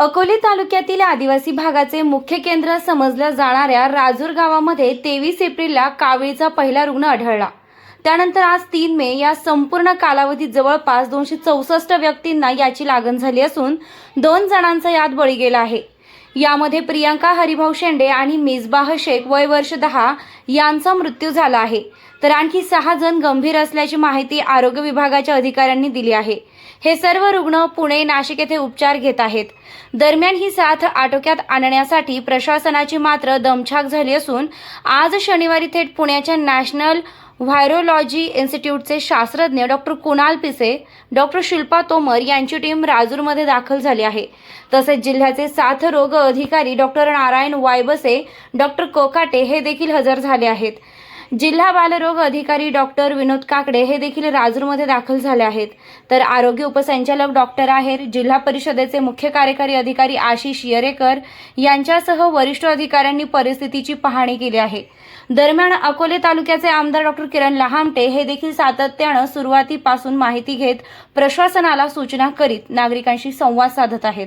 अकोले तालुक्यातील आदिवासी भागाचे मुख्य केंद्र समजल्या जाणाऱ्या राजूर गावामध्ये तेवीस एप्रिलला कावीळचा पहिला रुग्ण आढळला. त्यानंतर आज तीन मे या संपूर्ण कालावधीत जवळपास दोनशे चौसष्ट व्यक्तींना याची लागण झाली असून दोन जणांचा यात बळी गेला आहे. यामध्ये प्रियांका हरिभाऊ शेंडे आणि मिसबाह शेख वय वर्ष दहा यांचा मृत्यू झाला आहे. तर आणखी सहा जण गंभीर असल्याची माहिती आरोग्य विभागाच्या अधिकाऱ्यांनी दिली आहे. हे सर्व रुग्ण पुणे नाशिक येथे उपचार घेत आहेत. दरम्यान ही साथ आटोक्यात आणण्यासाठी प्रशासनाची मात्र दमछाक झाली असून आज शनिवारी थेट पुण्याच्या नॅशनल व्हायरोलॉजी इन्स्टिट्यूटचे शास्त्रज्ञ डॉक्टर कुणाल पिसे डॉक्टर शिल्पा तोमर यांची टीम राजूरमध्ये दाखल झाली आहे. तसेच जिल्ह्याचे साथ रोग अधिकारी डॉक्टर नारायण वायबसे डॉक्टर कोकाटे हे देखील हजर झाले आहेत. जिल्हा बालरोग अधिकारी डॉक्टर विनोद काकडे हे देखील राजूरमध्ये दाखल झाले आहेत. तर आरोग्य उपसंचालक डॉक्टर आहेर जिल्हा परिषदेचे मुख्य कार्यकारी अधिकारी आशिष येरेकर यांच्यासह वरिष्ठ अधिकाऱ्यांनी परिस्थितीची पाहणी केली आहे. दरम्यान अकोले तालुक्याचे आमदार डॉक्टर किरण लहामटे हे देखील सातत्यानं सुरुवातीपासून माहिती घेत प्रशासनाला सूचना करीत नागरिकांशी संवाद साधत आहेत.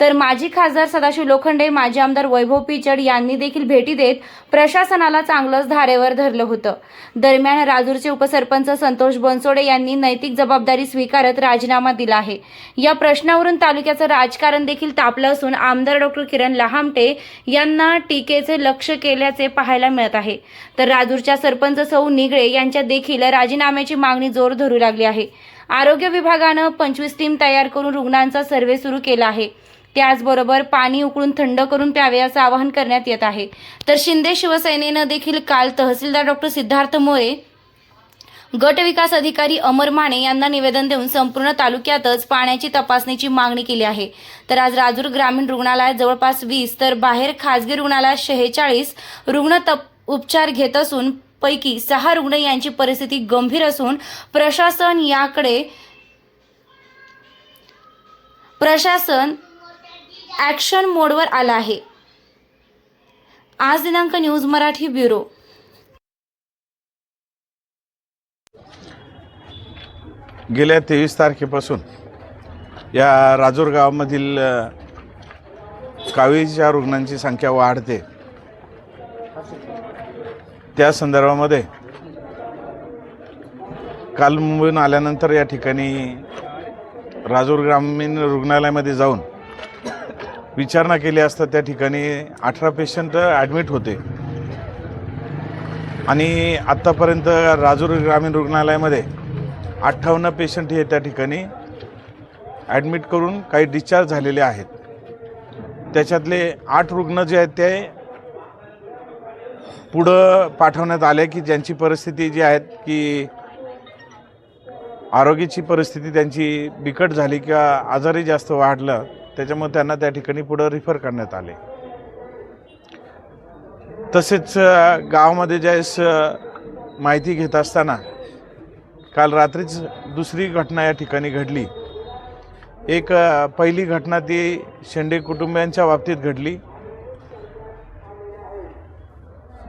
तर माजी खासदार सदाशिव लोखंडे माजी आमदार वैभव पिचड यांनी देखील भेटी देत प्रशासनाला चांगलंच धारेवर धरलं होतं. दरम्यान राजूरचे उपसरपंच संतोष बनसोडे यांनी नैतिक जबाबदारी स्वीकारत राजीनामा दिला आहे. या प्रश्नावरून तालुक्याचं राजकारण देखील तापलं असून आमदार डॉक्टर किरण लहामटे यांना टीकेचे लक्ष केल्याचे पाहायला मिळत आहे. तर राजूरच्या सरपंच सौ निगळे यांच्या देखील राजीनाम्याची मागणी जोर धरू लागली आहे. आरोग्य विभागानं पंचवीस टीम तयार करून रुग्णांचा सर्व्हे सुरू केला आहे. त्याचबरोबर पाणी उकळून थंड करून प्यावे असं आवाहन करण्यात येत आहे. तर शिंदे शिवसेनेनं देखील काल तहसीलदार डॉक्टर सिद्धार्थ मोरे गट विकास अधिकारी अमर माने यांना निवेदन देऊन संपूर्ण तालुक्यातच पाण्याची तपासणीची मागणी केली आहे. तर आज राजूर ग्रामीण रुग्णालयात जवळपास वीस तर बाहेर खासगी रुग्णालयात शेहेचाळीस रुग्ण तप उपचार घेत असून पैकी सहा रुग्ण यांची परिस्थिती गंभीर असून प्रशासन याकडे प्रशासन ॲक्शन मोडवर आलं आहे. आज दिनांक न्यूज मराठी ब्युरो. गेल्या तेवीस तारखेपासून या राजूर गावामधील कावीच्या रुग्णांची संख्या वाढते. त्या संदर्भामध्ये काल मुंबईहून आल्यानंतर या ठिकाणी राजूर ग्रामीण रुग्णालयामध्ये जाऊन विचारणा केली असता त्या ठिकाणी अठरा पेशंट ॲडमिट होते. आणि आत्तापर्यंत राजूर ग्रामीण रुग्णालयामध्ये अठ्ठावन्न पेशंट हे त्या ठिकाणी ॲडमिट करून काही डिस्चार्ज झालेले आहेत. त्याच्यातले आठ रुग्ण जे आहेत ते पुढं पाठवण्यात आले की ज्यांची परिस्थिती जी आहेत की आरोग्याची परिस्थिती त्यांची बिकट झाली किंवा आजारी जास्त वाढलं त्याच्यामुळे त्यांना त्या ठिकाणी पुढं रिफर करण्यात आले तसेच गावामध्ये ज्यावेळेस माहिती घेत असताना काल रात्रीच दुसरी घटना या ठिकाणी घडली. एक पहिली घटना ती शेंडे कुटुंबियांच्या बाबतीत घडली.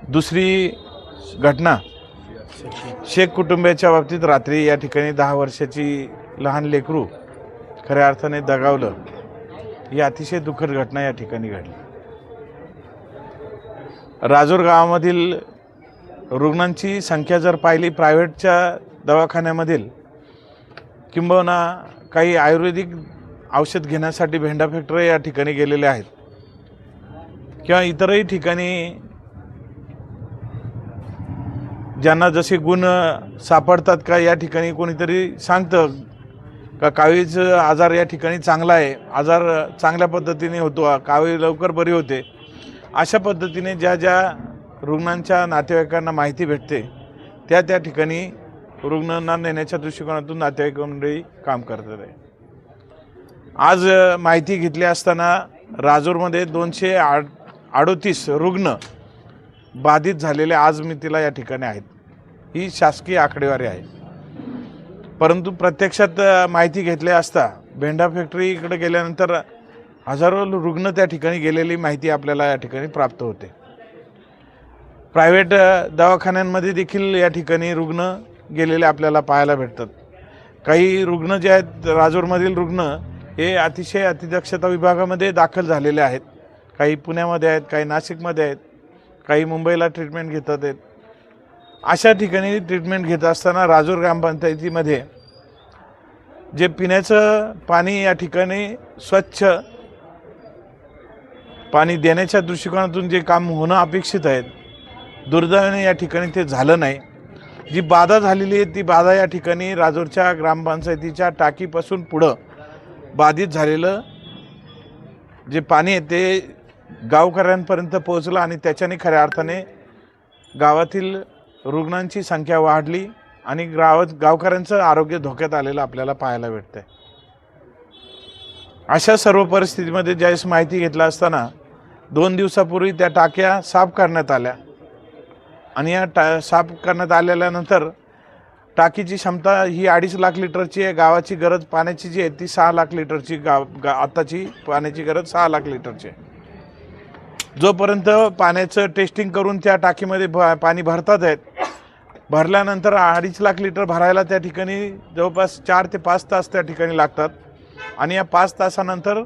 दुसरी घटना. शेख कुटुंबियाच्या बाबतीत रात्री या ठिकाणी दहा वर्षाची लहान लेकरू खऱ्या अर्थाने दगावलं. ही अतिशय दुःखद घटना या ठिकाणी घडली. राजूर गावामधील रुग्णांची संख्या जर पाहिली प्रायव्हेटच्या दवाखान्यामधील किंबहुना काही आयुर्वेदिक औषध घेण्यासाठी भेंडा फॅक्टरी या ठिकाणी गेलेले आहेत. किंवा इतरही ठिकाणी ज्यांना जसे गुण सापडतात का या ठिकाणी कोणीतरी सांगतं का कावीचं आजार या ठिकाणी चांगला आहे आजार चांगल्या पद्धतीने होतो कावी लवकर बरी होते. अशा पद्धतीने ज्या ज्या रुग्णांच्या नातेवाईकांना माहिती भेटते त्या त्या ठिकाणी रुग्णांना नेण्याच्या दृष्टिकोनातून नातेवाईक मंडळी काम करतात. आहे आज माहिती घेतली असताना राजूरमध्ये दोनशे आड अडोतीस रुग्ण बाधित झालेले आज मितीला या ठिकाणी आहेत. ही शासकीय आकडेवारी आहे. परंतु प्रत्यक्षात माहिती घेतली असता भेंडा फॅक्टरीकडे गेल्यानंतर हजारो रुग्ण त्या ठिकाणी गेलेली माहिती आपल्याला या ठिकाणी प्राप्त होते. प्रायव्हेट दवाखान्यांमध्ये देखील या ठिकाणी रुग्ण गेलेले आपल्याला पाहायला भेटतात. काही रुग्ण जे आहेत राजूरमधील रुग्ण हे अतिशय अतिदक्षता विभागामध्ये दाखल झालेले आहेत. काही पुण्यामध्ये आहेत काही नाशिकमध्ये आहेत. काही मुंबईला ट्रीटमेंट घेतात आहेत अशा ठिकाणी ट्रीटमेंट घेत असताना राजूर ग्रामपंचायतीमध्ये जे पिण्याचं पाणी या ठिकाणी स्वच्छ पाणी देण्याच्या दृष्टिकोनातून जे काम होणं अपेक्षित आहे दुर्दैवाने या ठिकाणी ते झालं नाही. जी बाधा झालेली आहे ती बाधा या ठिकाणी राजूरच्या ग्रामपंचायतीच्या टाकीपासून पुढं बाधित झालेलं जे पाणी आहे ते गावकऱ्यांपर्यंत पोहोचला आणि त्याच्याने खऱ्या अर्थाने गावातील रुग्णांची संख्या वाढली आणि गावात गावकऱ्यांचं आरोग्य धोक्यात आलेलं आपल्याला पाहायला भेटतंय. अशा सर्व परिस्थितीमध्ये ज्यावेळेस माहिती घेतला असताना दोन दिवसापूर्वी त्या टाक्या साफ करण्यात आल्या. आणि या टा साफ करण्यात आलेल्यानंतर टाकीची क्षमता ही अडीच लाख लिटरची आहे. गावाची गरज पाण्याची जी आहे ती सहा लाख लिटरची गाव गा आत्ताची पाण्याची गरज सहा लाख लिटरची आहे. जोपर्यंत पाण्याचं टेस्टिंग करून त्या टाकीमध्ये भ पाणी भरतात आहेत भरल्यानंतर अडीच लाख लिटर भरायला त्या ठिकाणी जवळपास चार ते पाच तास त्या ठिकाणी लागतात. आणि या पाच तासानंतर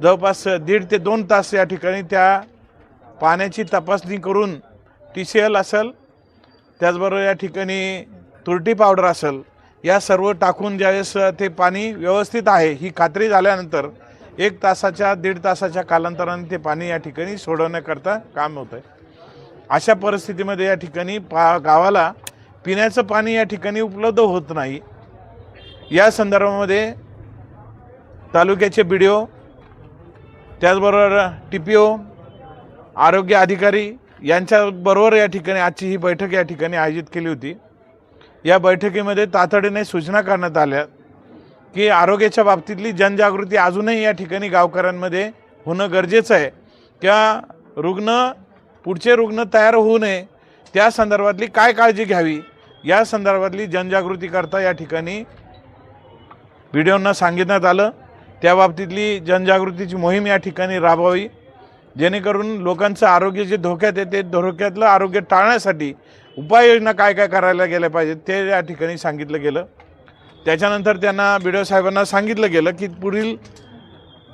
जवळपास दीड ते दोन तास या ठिकाणी त्या पाण्याची तपासणी करून टी सी एल असेल त्याचबरोबर या ठिकाणी तुरटी पावडर असेल या सर्व टाकून ज्यावेळेस ते पाणी व्यवस्थित आहे ही खात्री झाल्यानंतर एक तासाच्या दीड तासाच्या कालांतराने ते पाणी या ठिकाणी सोडवण्याकरता काम होतं आहे अशा परिस्थितीमध्ये या ठिकाणी पा गावाला पिण्याचं पाणी या ठिकाणी उपलब्ध होत नाही. या संदर्भामध्ये तालुक्याचे बी डी ओ त्याचबरोबर टी पी ओ आरोग्य अधिकारी यांच्याबरोबर या ठिकाणी आजची ही बैठक या ठिकाणी आयोजित केली होती. या बैठकीमध्ये तातडीने सूचना करण्यात आल्या की आरोग्याच्या बाबतीतली जनजागृती अजूनही या ठिकाणी गावकऱ्यांमध्ये होणं गरजेचं आहे. किंवा रुग्ण पुढचे रुग्ण तयार होऊ नये त्या संदर्भातली काय काळजी घ्यावी या संदर्भातली जनजागृती करता या ठिकाणी व्हिडिओंना सांगितण्यात आलं. त्या बाबतीतली जनजागृतीची मोहीम या ठिकाणी राबवावी. जेणेकरून लोकांचं आरोग्य जे धोक्यात येते धोक्यातलं आरोग्य टाळण्यासाठी उपाययोजना काय काय करायला गेल्या पाहिजेत ते या ठिकाणी सांगितलं गेलं. त्याच्यानंतर त्यांना बी डी ओ साहेबांना सांगितलं गेलं की पुढील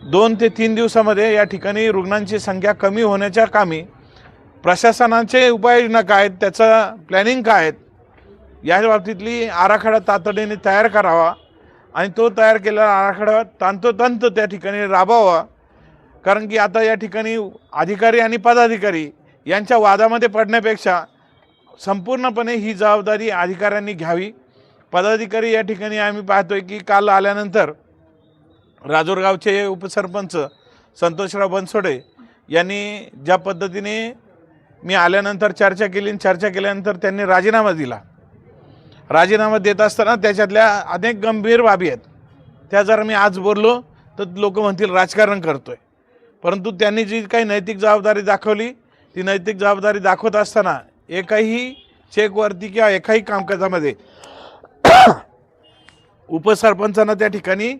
दोन ते तीन दिवसामध्ये या ठिकाणी रुग्णांची संख्या कमी होण्याच्या कामी प्रशासनाचे उपाययोजना काय आहेत त्याचं प्लॅनिंग काय आहेत या बाबतीतली आराखडा तातडीने तयार करावा आणि तो तयार केलेला आराखडा तंतोतंत त्या ठिकाणी राबवावा. कारण की आता या ठिकाणी अधिकारी आणि पदाधिकारी यांच्या वादामध्ये पडण्यापेक्षा संपूर्णपणे ही जबाबदारी अधिकाऱ्यांनी घ्यावी. पदाधिकारी या ठिकाणी आम्ही पाहतोय की काल आल्यानंतर राजूरगावचे उपसरपंच संतोषराव बनसोडे यांनी ज्या पद्धतीने मी आल्यानंतर चर्चा केली आणि चर्चा केल्यानंतर त्यांनी राजीनामा दिला. राजीनामा देत असताना त्याच्यातल्या अनेक गंभीर बाबी आहेत. त्या जर मी आज बोललो तर लोक म्हणतील राजकारण करतोय. परंतु त्यांनी जी काही नैतिक जबाबदारी दाखवली ती नैतिक जबाबदारी दाखवत असताना एकाही चेकवरती किंवा एकाही कामकाजामध्ये उपसरपंचांना त्या ठिकाणी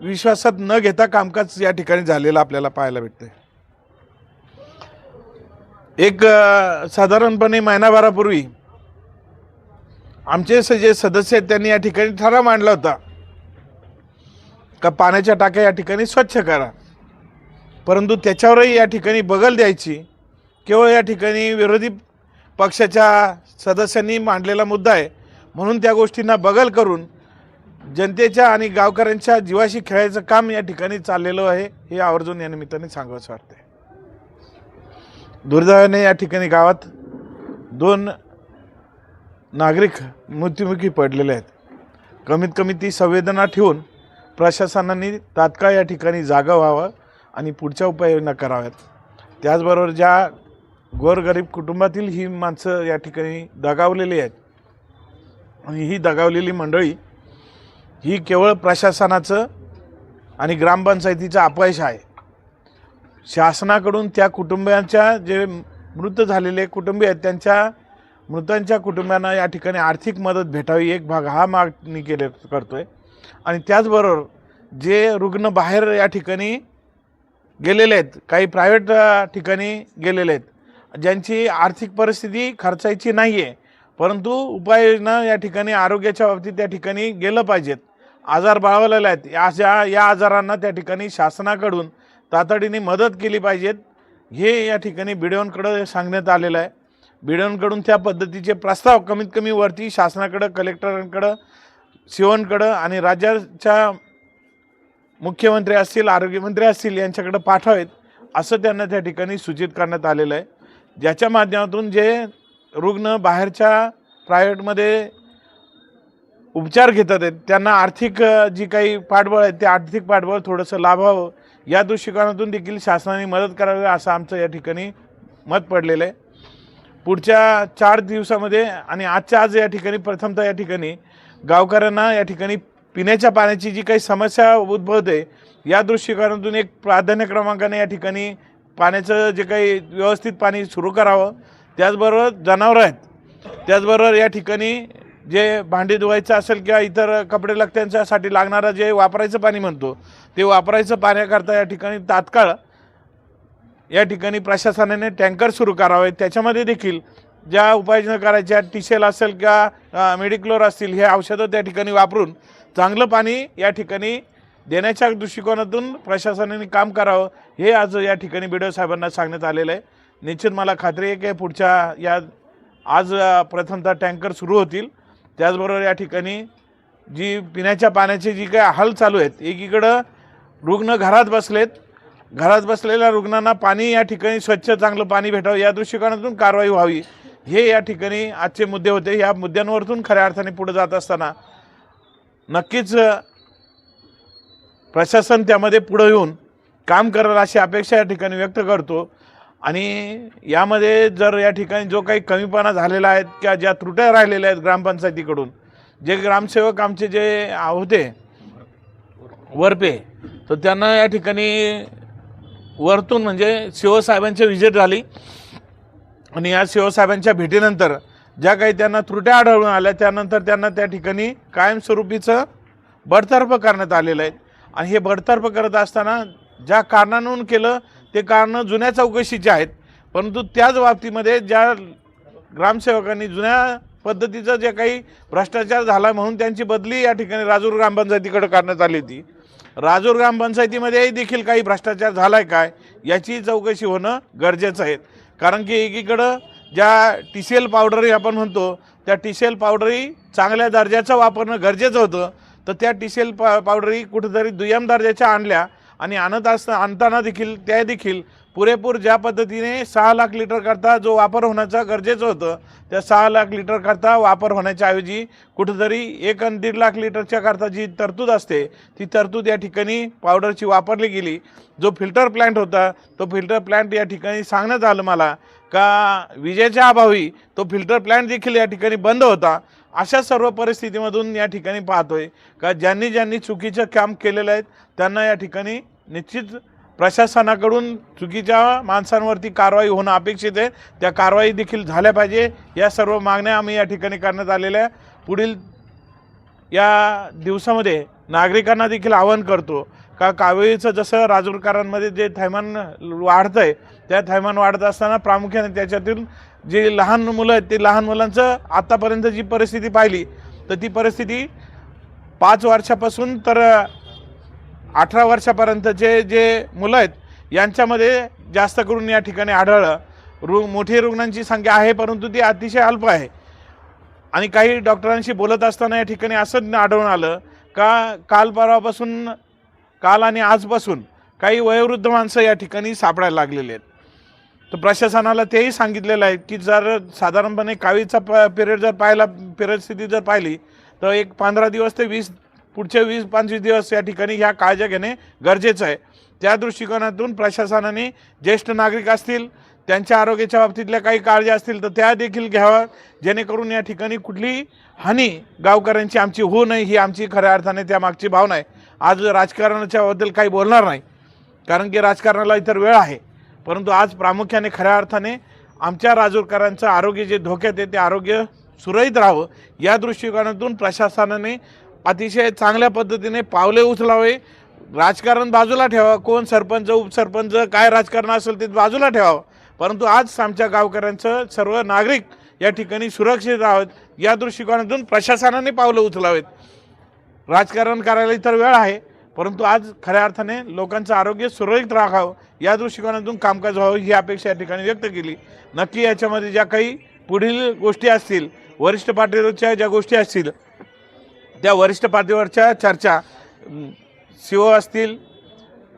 विश्वासात न घेता कामकाज या ठिकाणी झालेलं आपल्याला पाहायला भेटतंय. एक साधारणपणे महिनाभरापूर्वी आमचे जे सदस्य आहेत त्यांनी या ठिकाणी ठराव मांडला होता का पाण्याच्या टाक्या या ठिकाणी स्वच्छ करा. परंतु त्याच्यावरही या ठिकाणी बगल द्यायची केवळ या ठिकाणी विरोधी पक्षाच्या सदस्यांनी मांडलेला मुद्दा आहे. म्हणून त्या गोष्टींना बगल करून जनतेच्या आणि गावकऱ्यांच्या जीवाशी खेळायचं काम या ठिकाणी चाललेलं आहे हे आवर्जून या निमित्ताने सांगावंसं वाटतंय. दुर्दैवाने या ठिकाणी गावात दोन नागरिक मृत्युमुखी पडलेले आहेत. कमीत कमी ती संवेदना ठेवून प्रशासनाने तात्काळ या ठिकाणी जागा व्हावं आणि पुढच्या उपाययोजना कराव्यात. त्याचबरोबर ज्या गोरगरीब कुटुंबातील ही माणसं या ठिकाणी दगावलेली आहेत ही दगावलेली मंडळी ही केवळ प्रशासनाचं आणि ग्रामपंचायतीचं अपयश आहे. शासनाकडून त्या कुटुंबियांच्या जे मृत झालेले कुटुंबीय आहेत त्यांच्या मृतांच्या कुटुंबियांना या ठिकाणी आर्थिक मदत भेटावी एक भाग हा मागणी केले आहे आणि त्याचबरोबर जे रुग्ण बाहेर या ठिकाणी गेलेले आहेत काही प्रायव्हेट ठिकाणी गेलेले आहेत ज्यांची आर्थिक परिस्थिती खर्चायची नाही आहे परंतु उपाययोजना या ठिकाणी आरोग्याच्या बाबतीत त्या ठिकाणी गेलं पाहिजेत. आजार बाळवलेले आहेत. या अशा या आजारांना त्या ठिकाणी शासनाकडून तातडीने मदत केली पाहिजेत. हे या ठिकाणी बिडोनकडं सांगण्यात आलेलं आहे. बिडोनकडून त्या पद्धतीचे प्रस्ताव कमीत कमी वरती शासनाकडं कलेक्टरांकडं सिओनकडं आणि राज्याच्या मुख्यमंत्री असतील आरोग्यमंत्री असतील यांच्याकडं पाठवावेत असं त्यांना त्या ठिकाणी सूचित करण्यात आलेलं आहे. ज्याच्या माध्यमातून जे रुग्ण बाहेरच्या प्रायव्हेटमध्ये उपचार घेतात आहेत. त्यांना आर्थिक जी काही पाठबळ आहे ते आर्थिक पाठबळ थोडंसं लाभावं. या दृष्टिकोनातून देखील शासनाने मदत करावी असं आमचं या ठिकाणी मत पडलेलं आहे. पुढच्या चार दिवसामध्ये आणि आजच्या आज या ठिकाणी प्रथमतः या ठिकाणी गावकऱ्यांना या ठिकाणी पिण्याच्या पाण्याची जी काही समस्या उद्भवते या दृष्टिकोनातून एक प्राधान्य क्रमांकाने या ठिकाणी पाण्याचं जे काही व्यवस्थित पाणी सुरू करावं. त्याचबरोबर जनावरं आहेत. त्याचबरोबर या ठिकाणी जे भांडी धुवायचं असेल किंवा इतर कपडे लगत्यांच्यासाठी लागणारं जे वापरायचं पाणी म्हणतो ते वापरायचं पाण्याकरता या ठिकाणी तात्काळ या ठिकाणी प्रशासनाने टँकर सुरू करावे. त्याच्यामध्ये देखील ज्या उपाययोजना करायच्या टिशेल असेल किंवा मेडिक्लोर असतील हे औषधं त्या ठिकाणी वापरून चांगलं पाणी या ठिकाणी देण्याच्या दृष्टिकोनातून प्रशासनाने काम करावं हे आज या ठिकाणी बी साहेबांना सांगण्यात आलेलं आहे. निश्चित मला खात्री आहे की पुढच्या या आज प्रथमतः टँकर सुरू होतील. त्याचबरोबर या ठिकाणी जी पिण्याच्या पाण्याची जी काही हाल चालू आहेत एकीकडं रुग्ण घरात बसलेत. घरात बसलेल्या रुग्णांना पाणी या ठिकाणी स्वच्छ चांगलं पाणी भेटावं या दृष्टिकोनातून कारवाई व्हावी. हे या ठिकाणी आजचे मुद्दे होते. या मुद्द्यांवरतून खऱ्या अर्थाने पुढे जात असताना नक्कीच प्रशासन त्यामध्ये पुढं येऊन काम करेल अशी अपेक्षा या ठिकाणी व्यक्त करतो. आणि यामध्ये जर या ठिकाणी जो काही कमीपणा झालेला आहे किंवा ज्या त्रुट्या राहिलेल्या आहेत ग्रामपंचायतीकडून जे ग्रामसेवक आमचे जे होते वरपे तर त्यांना या ठिकाणी वरतून म्हणजे शिवसाहेबांची व्हिजिट झाली. आणि या शिवसाहेबांच्या भेटीनंतर ज्या काही त्यांना त्रुट्या आढळून आल्या त्यानंतर त्यांना त्या ठिकाणी कायमस्वरूपीचं बडतर्फ करण्यात आलेलं आहे. आणि हे बडतर्फ करत असताना ज्या कारणांहून केलं ते कारणं जुन्या चौकशीचे आहेत. परंतु त्याच बाबतीमध्ये ज्या ग्रामसेवकांनी जुन्या पद्धतीचं जे काही भ्रष्टाचार झाला म्हणून त्यांची बदली या ठिकाणी राजूर ग्रामपंचायतीकडे करण्यात आली होती. राजूर ग्रामपंचायतीमध्येही देखील काही भ्रष्टाचार झाला आहे काय याची चौकशी होणं गरजेचं आहे. कारण की एकीकडं ज्या टी सी एल पावडरी आपण म्हणतो त्या टी सी एल पावडरी चांगल्या दर्जाचं वापरणं गरजेचं होतं. तर त्या टी सी एल पा पावडरी कुठेतरी दुय्यम दर्जाच्या आणल्या आणि आणत असता आणताना देखील त्या देखील पुरेपूर ज्या पद्धतीने सहा लाख लिटर करता जो वापर होण्याचं गरजेचं होतं त्या सहा लाख लिटर करता वापर होण्याच्या ऐवजी कुठंतरी एक आणि दीड लाख लिटरच्या करता जी तरतूद असते ती तरतूद या ठिकाणी पावडरची वापरली गेली. जो फिल्टर प्लॅन्ट होता तो फिल्टर प्लॅन्ट या ठिकाणी सांगण्यात आलं मला का विजेच्या अभावी तो फिल्टर प्लॅन्ट देखील या ठिकाणी बंद होता? अशा सर्व परिस्थितीमधून या ठिकाणी पाहतोय का ज्यांनी ज्यांनी चुकीचं काम केलेलं आहे त्यांना या ठिकाणी निश्चित प्रशासनाकडून चुकीच्या माणसांवरती कारवाई होणं अपेक्षित आहे. त्या कारवाई देखील झाल्या पाहिजे. या सर्व मागण्या आम्ही या ठिकाणी करण्यात आलेल्या पुढील या दिवसामध्ये नागरिकांना देखील आवाहन करतो का कावेळीचं जसं राजूरकरांमध्ये जे थैमान वाढतं आहे त्या थैमान वाढत असताना प्रामुख्याने त्याच्यातील जे लहान मुलं आहेत ते लहान मुलांचं आत्तापर्यंत जी परिस्थिती पाहिली तर ती परिस्थिती पाच वर्षापासून तर अठरा वर्षापर्यंतचे जे मुलं आहेत यांच्यामध्ये जास्त करून या ठिकाणी आढळलं. रु मोठी रुग्णांची संख्या आहे परंतु ती अतिशय अल्प आहे. आणि काही डॉक्टरांशी बोलत असताना या ठिकाणी असं आढळून आलं का काल परवापासून काल आणि आजपासून काही वयोवृद्ध माणसं या ठिकाणी सापडायला लागलेली आहेत. तर प्रशासनाला तेही सांगितलेलं आहे की जर साधारणपणे कावीचा प पिरियड जर पाहिला परिस्थिती जर पाहिली तर एक पंधरा दिवस ते वीस पुढचे वीस पंचवीस दिवस या ठिकाणी ह्या काळज्या घेणे गरजेचं आहे. त्या दृष्टिकोनातून प्रशासनाने ज्येष्ठ नागरिक असतील त्यांच्या आरोग्याच्या बाबतीतल्या काही काळज्या असतील तर त्या देखील घ्याव्या. जेणेकरून या ठिकाणी कुठलीही हानी गावकऱ्यांची आमची होऊ नये ही आमची खऱ्या अर्थाने त्यामागची भावना आहे. आज राजकारणाच्या बद्दल काही बोलणार नाही. कारण की राजकारणाला इतर वेळ आहे. परंतु आज प्रामुख्याने खऱ्या अर्थाने आमच्या राजूरकरांचं आरोग्य जे धोक्यात आहे ते आरोग्य सुरळीत राहावं या दृष्टिकोनातून प्रशासनाने अतिशय चांगल्या पद्धतीने पावले उचलावे. राजकारण बाजूला ठेवा कोण सरपंच उपसरपंच काय राजकारण असेल ते बाजूला ठेवावं. परंतु आज आमच्या गावकऱ्यांचं सर्व नागरिक या ठिकाणी सुरक्षित राहावेत. या दृष्टिकोनातून प्रशासनाने पावलं उचलावेत. राजकारण करायला इतर वेळ आहे परंतु आज खऱ्या अर्थाने लोकांचं आरोग्य सुरळीत राखावं या दृष्टिकोनातून कामकाज व्हावं ही अपेक्षा या ठिकाणी व्यक्त केली. नक्की याच्यामध्ये ज्या काही पुढील गोष्टी असतील वरिष्ठ पातळीवरच्या ज्या गोष्टी असतील त्या वरिष्ठ पातळीवरच्या चर्चा सी ओ असतील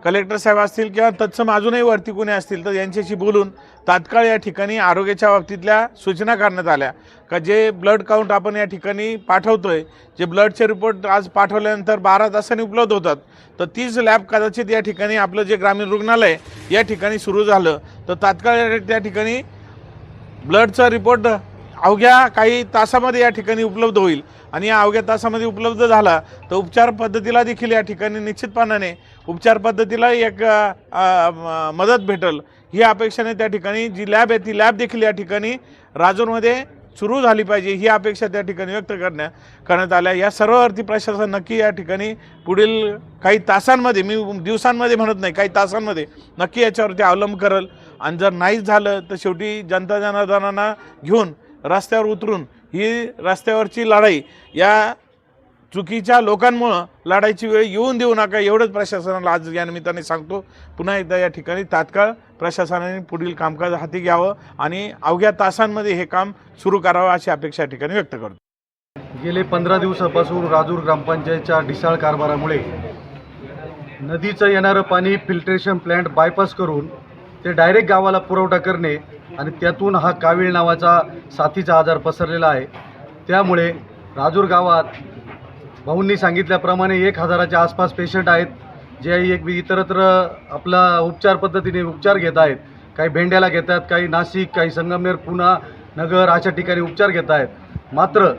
कलेक्टर साहेब असतील किंवा तत्सम अजूनही वरती कोणी असतील तर यांच्याशी बोलून तात्काळ या ठिकाणी आरोग्याच्या बाबतीतल्या सूचना करण्यात आल्या. का जे ब्लड काउंट आपण या ठिकाणी पाठवतो आहे जे ब्लडचे रिपोर्ट आज पाठवल्यानंतर बारा तासांनी उपलब्ध होतात तर तीच लॅब कदाचित या ठिकाणी आपलं जे ग्रामीण रुग्णालय या ठिकाणी सुरू झालं. तर तात्काळ त्या ठिकाणी ब्लडचा रिपोर्ट अवघ्या काही तासामध्ये या ठिकाणी उपलब्ध होईल. आणि या अवघ्या तासामध्ये उपलब्ध झाला तर उपचार पद्धतीला देखील या ठिकाणी निश्चितपणाने उपचार पद्धतीला एक मदत भेटल. ही अपेक्षाने त्या ठिकाणी जी लॅब आहे ती लॅब देखील या ठिकाणी राजूरमध्ये सुरू झाली पाहिजे ही अपेक्षा त्या ठिकाणी व्यक्त करण्या करण्यात आल्या. या सर्व अर्थी प्रशासन नक्की या ठिकाणी पुढील काही तासांमध्ये मी दिवसांमध्ये म्हणत नाही काही तासांमध्ये नक्की याच्यावरती अवलंब करल. आणि जर नाहीच झालं तर शेवटी जनता जनार्दनांना घेऊन रस्त्यावर उतरून ही रस्त्यावरची लढाई या चुकीच्या लोकांमुळं लढाईची वेळ येऊन देऊ नका एवढंच प्रशासनाला आज या निमित्ताने सांगतो. पुन्हा एकदा या ठिकाणी तात्काळ प्रशासनाने पुढील कामकाज हाती घ्यावं आणि अवघ्या तासांमध्ये हे काम सुरू करावं अशी अपेक्षा या ठिकाणी व्यक्त करतो. गेले पंधरा दिवसापासून राजूर ग्रामपंचायतच्या ढिसाळ कारभारामुळे नदीचं येणारं पाणी फिल्ट्रेशन प्लॅन्ट बायपास करून ते डायरेक्ट गावाला पुरवठा करणे आणि त्यातून हा कावीळ नावाचा साथीचा आजार पसरलेला आहे. त्यामुळे राजूर गावात भाऊंनी सांगितल्याप्रमाणे एक हजाराच्या आसपास पेशंट आहेत जे एक इतरत्र आपला उपचार पद्धतीने उपचार घेत आहेत. काही भेंड्याला घेतात काही नाशिक काही संगमनेर पुणा नगर अशा ठिकाणी उपचार घेत आहेत. मात्र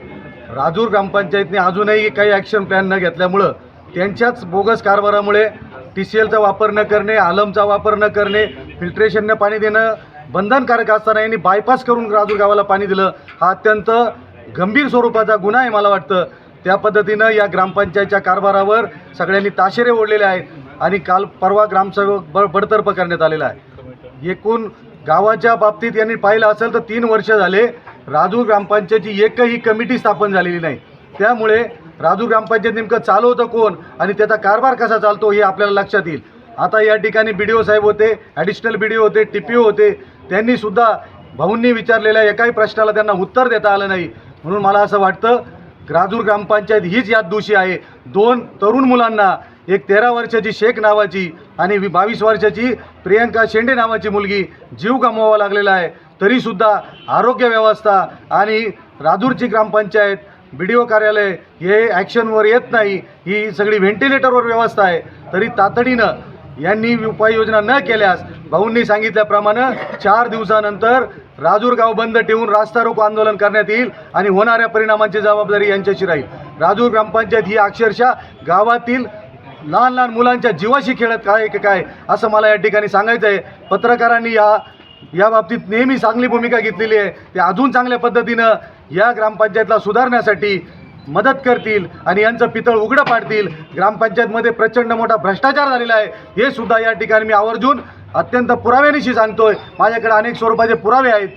राजूर ग्रामपंचायतने अजूनही काही ॲक्शन प्लॅन न घेतल्यामुळं त्यांच्याच बोगस कारभारामुळे टी सी एलचा वापर न करणे आलमचा वापर न करणे फिल्ट्रेशननं पाणी देणं बंधनकारक असताना यांनी बायपास करून राजूर गावाला पाणी दिलं. हा अत्यंत गंभीर स्वरूपाचा गुन्हा आहे मला वाटतं. त्या पद्धतीनं या ग्रामपंचायतच्या कारभारावर सगळ्यांनी ताशेरे ओढलेले आहेत आणि काल परवा ग्रामसेवक ब बडतर्फ करण्यात आलेला आहे. एकूण गावाच्या बाबतीत यांनी पाहिलं असेल तर तीन वर्ष झाले राजूर ग्रामपंचायतची एकही कमिटी स्थापन झालेली नाही. त्यामुळे राजूर ग्रामपंचायत नेमकं चालवतं कोण आणि त्याचा कारभार कसा चालतो हे आपल्याला लक्षात येईल. आता या ठिकाणी बी डी ओ साहेब होते ॲडिशनल बी डी ओ होते टी पी ओ होते त्यांनी सुद्धा भाऊंनी विचारलेल्या एकाही प्रश्नाला त्यांना उत्तर देता आलं नाही. म्हणून मला असं वाटतं राजूर ग्रामपंचायत हीच यात दोषी आहे. दोन तरुण मुलांना एक तेरा वर्षाची शेख नावाची आणि वी- बावीस वर्षाची प्रियंका शेंडे नावाची मुलगी जीव गमवावा लागलेला आहे. तरीसुद्धा आरोग्य व्यवस्था आणि राजूरची ग्रामपंचायत बी डी ओ कार्यालय हे ॲक्शनवर येत नाही. ही सगळी व्हेंटिलेटरवर व्यवस्था आहे. तरी तातडीनं यांनी उपाययोजना न केल्यास भाऊंनी सांगितल्याप्रमाणे चार दिवसानंतर राजूरगाव बंद ठेवून रास्ता रोको आंदोलन करण्यात येईल आणि होणाऱ्या परिणामांची जबाबदारी यांच्याशी राहील. राजूर ग्रामपंचायत ही अक्षरशः गावातील लहान लहान मुलांच्या जीवाशी खेळत काय की काय असं मला या ठिकाणी सांगायचं आहे पत्रकारांनी या या बाबतीत नेहमी चांगली भूमिका घेतलेली आहे. ते अजून चांगल्या पद्धतीनं या ग्रामपंचायतला सुधारण्यासाठी मदत करतील आणि यांचं पितळ उघडं पाडतील. ग्रामपंचायतमध्ये प्रचंड मोठा भ्रष्टाचार झालेला आहे. हे सुद्धा या ठिकाणी मी आवर्जून अत्यंत पुराव्यानिशी सांगतोय. माझ्याकडे अनेक स्वरूपाचे पुरावे आहेत.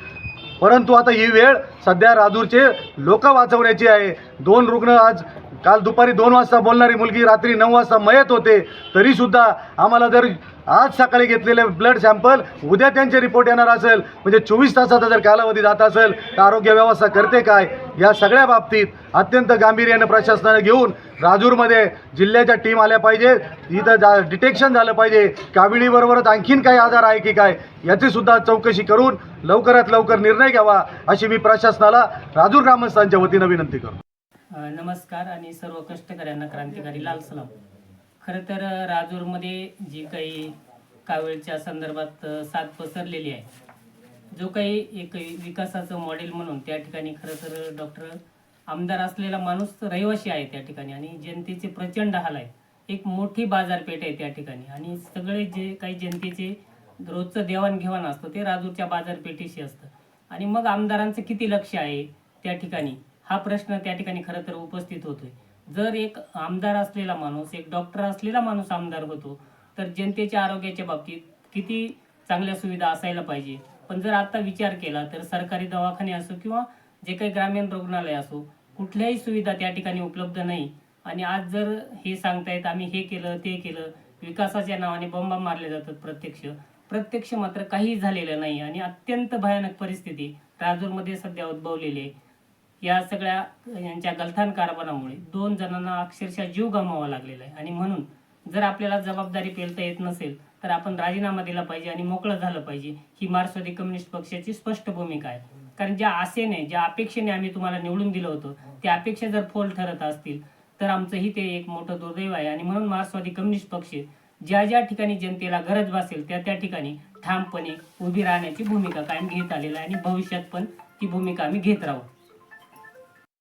परंतु आता ही वेळ सध्या राजूरचे लोक वाचवण्याची आहे. दोन रुग्ण आज काल दुपारी दोन वाजता बोलणारी मुलगी रात्री नऊ वाजता मयत होते तरीसुद्धा आम्हाला जर आज सकाळी घेतलेले ब्लड सॅम्पल उद्या त्यांचे रिपोर्ट येणार असेल म्हणजे चोवीस तासाचा जर कालावधी जात असेल तर आरोग्य व्यवस्था करते काय? या सगळ्या बाबतीत अत्यंत गांभीर्यानं प्रशासनाने घेऊन राजूरमध्ये जिल्ह्याच्या टीम आल्या पाहिजे. इथं जा डिटेक्शन झालं पाहिजे. काविळीबरोबरच आणखीन काही आजार आहे की काय? याचीसुद्धा चौकशी करून लवकरात लवकर निर्णय घ्यावा अशी मी प्रशासनाला राजूर ग्रामस्थांच्या वतीनं विनंती करतो. नमस्कार आणि सर्व कष्टकऱ्यांना क्रांतिकारी लाल सलाम. खरं तर राजूरमध्ये जी काही कावेळच्या संदर्भात साथ पसरलेली आहे जो काही एक विकासाचं मॉडेल म्हणून त्या ठिकाणी खरं तर डॉक्टर आमदार असलेला माणूस रहिवाशी आहे त्या ठिकाणी आणि जनतेचे प्रचंड हाल आहे. एक मोठी बाजारपेठ आहे त्या ठिकाणी आणि सगळे जे काही जनतेचे रोजचं देवाणघेवाण असतं ते राजूरच्या बाजारपेठेशी असतं. आणि मग आमदारांचं किती लक्ष आहे त्या ठिकाणी? हा प्रश्न त्या ठिकाणी खरं तर उपस्थित होतोय. जर एक आमदार असलेला माणूस एक डॉक्टर असलेला माणूस आमदार होतो तर जनतेच्या आरोग्याच्या बाबतीत किती चांगल्या सुविधा असायला पाहिजे? पण जर आता विचार केला तर सरकारी दवाखाने असो किंवा जे काही ग्रामीण रुग्णालय असो कुठल्याही सुविधा त्या ठिकाणी उपलब्ध नाही. आणि आज जर हे सांगतायत आम्ही हे केलं ते केलं विकासाच्या नावाने बॉम्बा मारले जातात प्रत्यक्ष प्रत्यक्ष मात्र काहीही झालेलं नाही. आणि अत्यंत भयानक परिस्थिती राजूरमध्ये सध्या उद्भवलेली आहे. या सगळ्या यांच्या गलथान कारभारामुळे दोन जणांना अक्षरशः जीव गमावा लागलेला आहे. आणि म्हणून जर आपल्याला जबाबदारी पेलता येत नसेल तर आपण राजीनामा दिला पाहिजे आणि मोकळं झालं पाहिजे. ही मार्क्सवादी कम्युनिस्ट पक्षाची स्पष्ट भूमिका आहे. कारण ज्या आशेने ज्या अपेक्षेने आम्ही तुम्हाला निवडून दिलं होतं त्या अपेक्षा जर फोल ठरत असतील तर आमचंही ते एक मोठं दुर्दैव आहे. आणि म्हणून मार्क्सवादी कम्युनिस्ट पक्ष ज्या ज्या ठिकाणी जनतेला गरज भासेल त्या त्या ठिकाणी ठामपणे उभी राहण्याची भूमिका कायम घेत आलेला आहे. आणि भविष्यात पण ती भूमिका आम्ही घेत राहू.